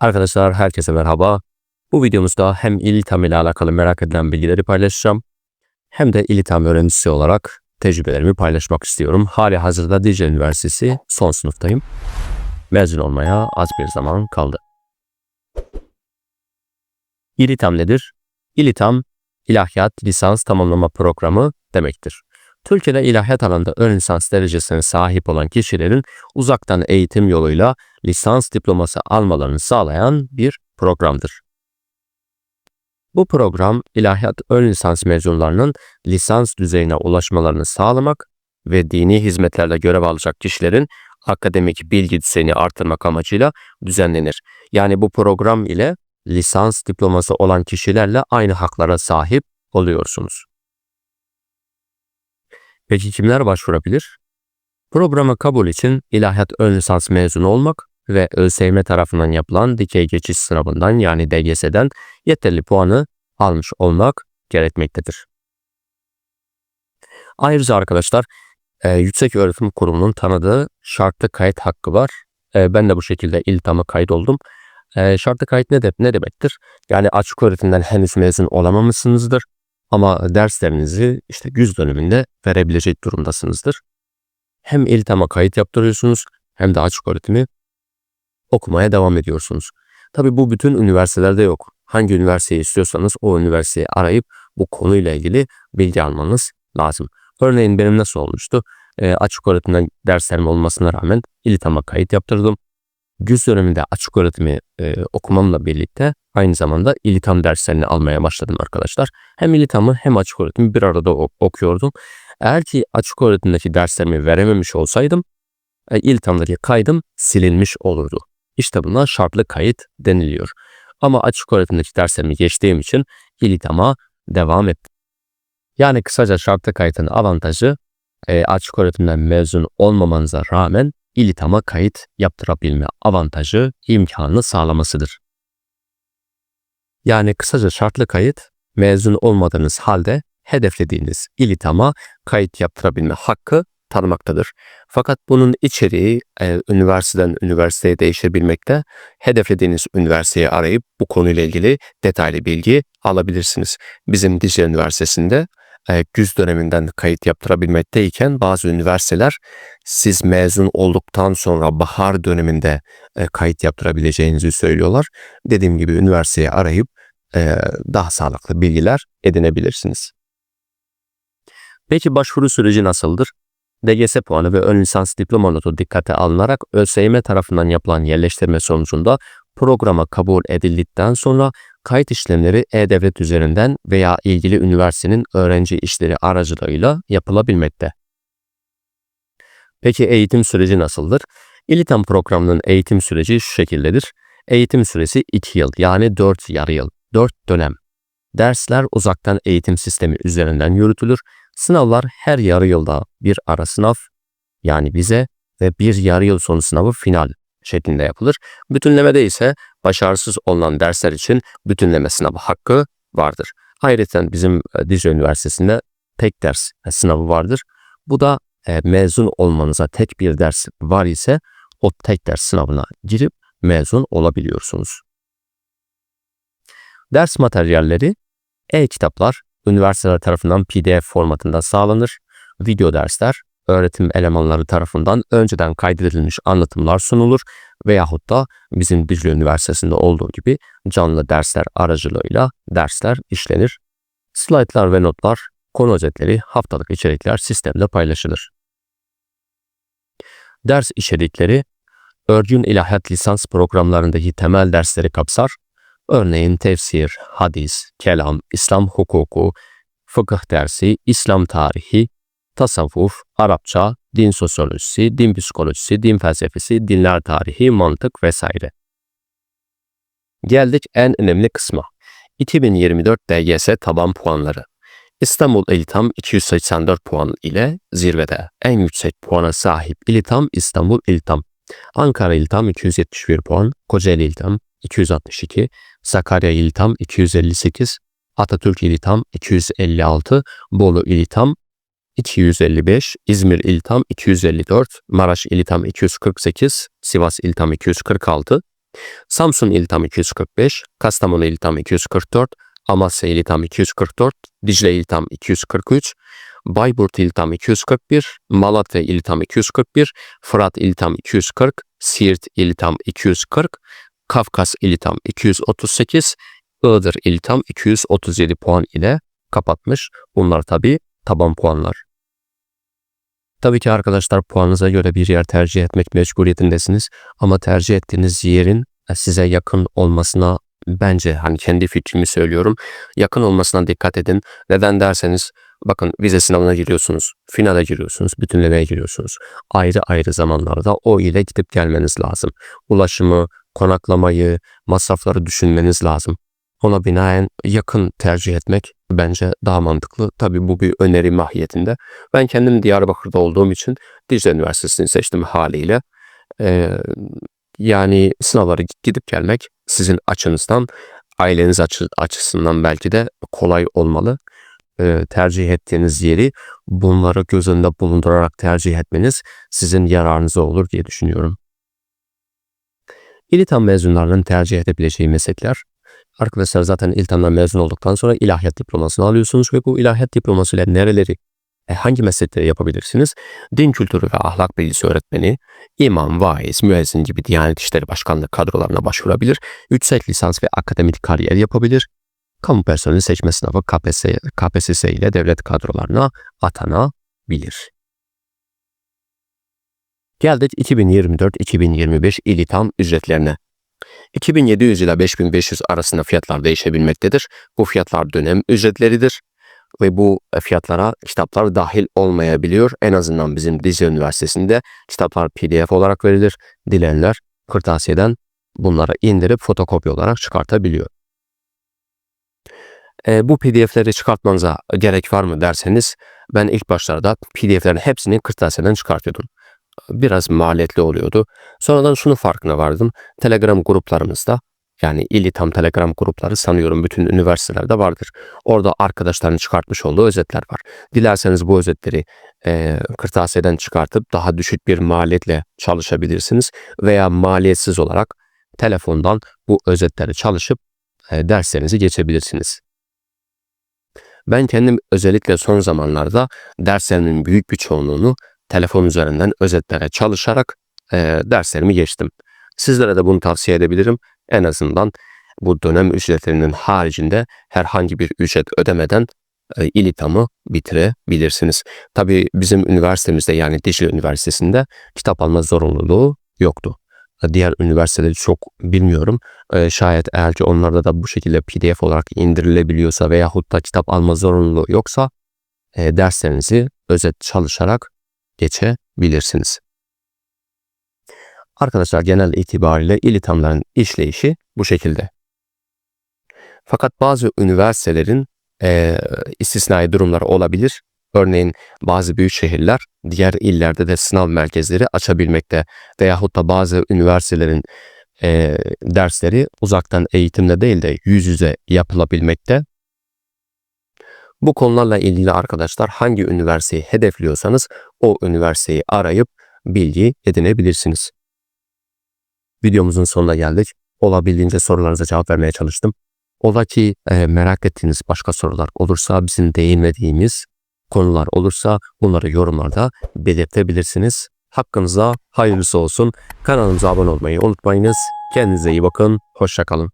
Arkadaşlar herkese merhaba. Bu videomuzda hem İLİTAM ile alakalı merak edilen bilgileri paylaşacağım hem de İLİTAM öğrencisi olarak tecrübelerimi paylaşmak istiyorum. Hali hazırda Dicle Üniversitesi son sınıftayım. Mezun olmaya az bir zaman kaldı. İLİTAM nedir? İLİTAM, İlahiyat Lisans Tamamlama Programı demektir. Türkiye'de ilahiyat alanında ön lisans derecesine sahip olan kişilerin uzaktan eğitim yoluyla lisans diploması almalarını sağlayan bir programdır. Bu program ilahiyat ön lisans mezunlarının lisans düzeyine ulaşmalarını sağlamak ve dini hizmetlerle görev alacak kişilerin akademik bilgi düzeyini artırmak amacıyla düzenlenir. Yani bu program ile lisans diploması olan kişilerle aynı haklara sahip oluyorsunuz. Peki kimler başvurabilir? Programa kabul için ilahiyat ön lisans mezunu olmak ve ÖSYM tarafından yapılan dikey geçiş sınavından yani DGS'den yeterli puanı almış olmak gerekmektedir. Ayrıca arkadaşlar e, Yüksek Öğretim Kurumu'nun tanıdığı şartlı kayıt hakkı var. E, ben de bu şekilde İLTAM'a kayıt oldum. E, şartlı kayıt ne, de, ne demektir? Yani açık öğretimden henüz mezun olamamışsınızdır ama derslerinizi işte güz döneminde verebilecek durumdasınızdır. Hem İLTAM'a kayıt yaptırıyorsunuz hem de açık öğretimi okumaya devam ediyorsunuz. Tabi bu bütün üniversitelerde yok. Hangi üniversiteyi istiyorsanız o üniversiteyi arayıp bu konuyla ilgili bilgi almanız lazım. Örneğin benim nasıl olmuştu? E, açık öğretimden derslerim olmasına rağmen İLTAM'a kayıt yaptırdım. Güz döneminde açık öğretimi e, okumamla birlikte aynı zamanda İLİTAM derslerini almaya başladım arkadaşlar. Hem İLİTAM'ı hem açık öğretimi bir arada okuyordum. Eğer ki açık öğretimdeki derslerimi verememiş olsaydım e, İLİTAM'daki kaydım silinmiş olurdu. İşte buna şartlı kayıt deniliyor. Ama açık öğretimdeki derslerimi geçtiğim için İLİTAM'a devam ettim. Yani kısaca şartlı kayıtın avantajı e, açık öğretimden mezun olmamanıza rağmen İLİTAM'a kayıt yaptırabilme avantajı imkanını sağlamasıdır. Yani kısaca şartlı kayıt mezun olmadığınız halde hedeflediğiniz İLİTAM'a kayıt yaptırabilme hakkı tanımaktadır. Fakat bunun içeriği e, üniversiteden üniversiteye değişebilmekte. Hedeflediğiniz üniversiteyi arayıp bu konuyla ilgili detaylı bilgi alabilirsiniz. Bizim Dicle Üniversitesi'nde güz döneminden kayıt yaptırabilmekteyken bazı üniversiteler siz mezun olduktan sonra bahar döneminde e, kayıt yaptırabileceğinizi söylüyorlar. Dediğim gibi üniversiteyi arayıp e, daha sağlıklı bilgiler edinebilirsiniz. Peki başvuru süreci nasıldır? DGS puanı ve ön lisans diploma notu dikkate alınarak ÖSYM tarafından yapılan yerleştirme sonucunda programa kabul edildikten sonra kayıt işlemleri e-devlet üzerinden veya ilgili üniversitenin öğrenci işleri aracılığıyla yapılabilmekte. Peki eğitim süreci nasıldır? İlitam programının eğitim süreci şu şekildedir. Eğitim süresi 2 yıl yani 4 yarı yıl, 4 dönem. Dersler uzaktan eğitim sistemi üzerinden yürütülür. Sınavlar her yarı yılda bir ara sınav yani vize ve bir yarı yıl sonu sınavı final şeklinde yapılır. Bütünlemede ise başarısız olunan dersler için bütünleme sınavı hakkı vardır. Ayrıca bizim e, Dicle Üniversitesi'nde tek ders e, sınavı vardır. Bu da e, mezun olmanıza tek bir ders var ise o tek ders sınavına girip mezun olabiliyorsunuz. Ders materyalleri e-kitaplar üniversiteler tarafından PDF formatında sağlanır. Video dersler öğretim elemanları tarafından önceden kaydedilmiş anlatımlar sunulur veyahut da bizim Dicle Üniversitesi'nde olduğu gibi canlı dersler aracılığıyla dersler işlenir. Slaytlar ve notlar, konu özetleri, haftalık içerikler sistemde paylaşılır. Ders içerikleri, örgün ilahiyat lisans programlarındaki temel dersleri kapsar. Örneğin tefsir, hadis, kelam, İslam hukuku, fıkıh dersi, İslam tarihi, tasavvuf, Arapça, din sosyolojisi, din psikolojisi, din felsefesi, dinler tarihi, mantık vesaire. Geldik en önemli kısma. 2024 DGS taban puanları. İstanbul İlitam 284 puan ile zirvede. En yüksek puana sahip İlitam İstanbul İlitam. Ankara İlitam 271 puan, Kocaeli İlitam 262, Sakarya İlitam 258, Atatürk İlitam 256, Bolu İlitam 255, İzmir İltam 254, Maraş İltam 248, Sivas İltam 246, Samsun il tam 245, Kastamonu il tam 244, Amasya il tam 244, Dicle il tam 243, Bayburt il tam 241, Malatya il tam 241, Fırat il tam 240, Siirt il tam 240, Kafkas ili tam 238, Iğdır ili tam 237 puan ile kapatmış. Bunlar tabi taban puanlar. Tabii ki arkadaşlar puanınıza göre bir yer tercih etmek mecburiyetindesiniz. Ama tercih ettiğiniz yerin size yakın olmasına bence hani kendi fikrimi söylüyorum. Yakın olmasına dikkat edin. Neden derseniz bakın vize sınavına giriyorsunuz, finale giriyorsunuz, bütünlemeye giriyorsunuz. Ayrı ayrı zamanlarda o ile gidip gelmeniz lazım. Ulaşımı, konaklamayı, masrafları düşünmeniz lazım. Ona binaen yakın tercih etmek bence daha mantıklı. Tabii bu bir öneri mahiyetinde. Ben kendim Diyarbakır'da olduğum için Dicle Üniversitesi'ni seçtim haliyle. Ee, yani sınavları gidip gelmek sizin açınızdan, aileniz açı, açısından belki de kolay olmalı. Ee, tercih ettiğiniz yeri bunları göz önünde bulundurarak tercih etmeniz sizin yararınıza olur diye düşünüyorum. İlitam mezunlarının tercih edebileceği meslekler. Arkadaşlar zaten İltam'dan mezun olduktan sonra ilahiyat diplomasını alıyorsunuz ve bu ilahiyat diplomasıyla nereleri, e, hangi meslekleri yapabilirsiniz? Din kültürü ve ahlak bilgisi öğretmeni, imam, vaiz, müezzin gibi Diyanet İşleri Başkanlığı kadrolarına başvurabilir, yüksek lisans ve akademik kariyer yapabilir, kamu personeli seçme sınavı KPSS, KPSS ile devlet kadrolarına atanabilir. Geldik 2024-2025 İlitam ücretlerine. 2700 ile 5500 arasında fiyatlar değişebilmektedir. Bu fiyatlar dönem ücretleridir ve bu fiyatlara kitaplar dahil olmayabiliyor. En azından bizim Dicle Üniversitesi'nde kitaplar PDF olarak verilir. Dilenler kırtasiyeden bunları indirip fotokopi olarak çıkartabiliyor. E, bu PDF'leri çıkartmanıza gerek var mı derseniz ben ilk başlarda PDF'lerin hepsini kırtasiyeden çıkartıyordum biraz maliyetli oluyordu. Sonradan şunu farkına vardım. Telegram gruplarımızda yani İlitam Telegram grupları sanıyorum bütün üniversitelerde vardır. Orada arkadaşların çıkartmış olduğu özetler var. Dilerseniz bu özetleri e, kırtasiyeden çıkartıp daha düşük bir maliyetle çalışabilirsiniz. Veya maliyetsiz olarak telefondan bu özetleri çalışıp e, derslerinizi geçebilirsiniz. Ben kendim özellikle son zamanlarda derslerimin büyük bir çoğunluğunu telefon üzerinden özetlere çalışarak e, derslerimi geçtim. Sizlere de bunu tavsiye edebilirim. En azından bu dönem ücretlerinin haricinde herhangi bir ücret ödemeden e, İLİTAM'ı bitirebilirsiniz. Tabii bizim üniversitemizde yani Dicle Üniversitesi'nde kitap alma zorunluluğu yoktu. Diğer üniversiteleri çok bilmiyorum. E, şayet eğer ki onlarda da bu şekilde PDF olarak indirilebiliyorsa veyahut da kitap alma zorunluluğu yoksa e, derslerinizi özet çalışarak geçebilirsiniz. Arkadaşlar genel itibariyle ilitamların işleyişi bu şekilde. Fakat bazı üniversitelerin e, istisnai durumları olabilir. Örneğin bazı büyük şehirler diğer illerde de sınav merkezleri açabilmekte veyahut da bazı üniversitelerin e, dersleri uzaktan eğitimle değil de yüz yüze yapılabilmekte. Bu konularla ilgili arkadaşlar hangi üniversiteyi hedefliyorsanız o üniversiteyi arayıp bilgi edinebilirsiniz. Videomuzun sonuna geldik. Olabildiğince sorularınıza cevap vermeye çalıştım. Ola ki e, merak ettiğiniz başka sorular olursa, bizim değinmediğimiz konular olursa bunları yorumlarda belirtebilirsiniz. Hakkınıza hayırlısı olsun. Kanalımıza abone olmayı unutmayınız. Kendinize iyi bakın. Hoşçakalın.